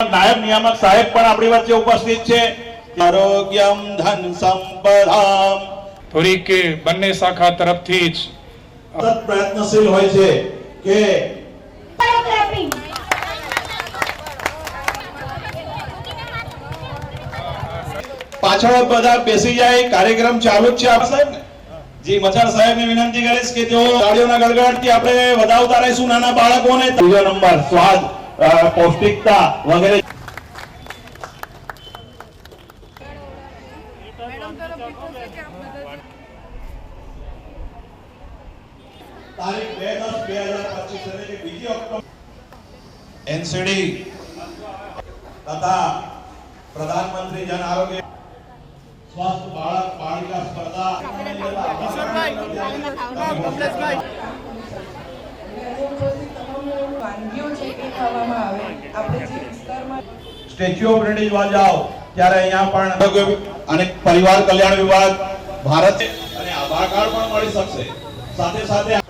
નાયબ નિયામક સાહેબ પણ આપણી વચ્ચે ઉપસ્થિત છે. આરોગ્યમ ધન સંપદામ. થોડીક બંને શાખા તરફથી જ પ્રયત્નશીલ હોય છે કે પાછળ બધા બેસી જાય કાર્યક્રમ ચાલુ જ છે આપ સાહેબ ને જી મચાર સાહેબને વિનંતી કરીશ કે તેઓ તાળીઓના ગડગડાટથી આપણે વધાવતા રહીશું નાના બાળકોને. ત્રીજો નંબર સ્વાદ. અ, પૌષ્ટિકતા વગેરે તારીખ બે દસ બે હજાર પચીસ એટલે કે બીજી ઓક્ટોબર એનસીડી તથા પ્રધાનમંત્રી જન આરોગ્ય સ્વસ્થ બાળક બાળિકા સ્પર્ધા વાનગીઓ સ્ટેચ્યુ ઓફ યુનિટી જોવા જાઓ ત્યારે અહીંયા પણ અને પરિવાર કલ્યાણ વિભાગ, ભારત અને આધાર કાર્ડ પણ મળી શકશે. સાથે સાથે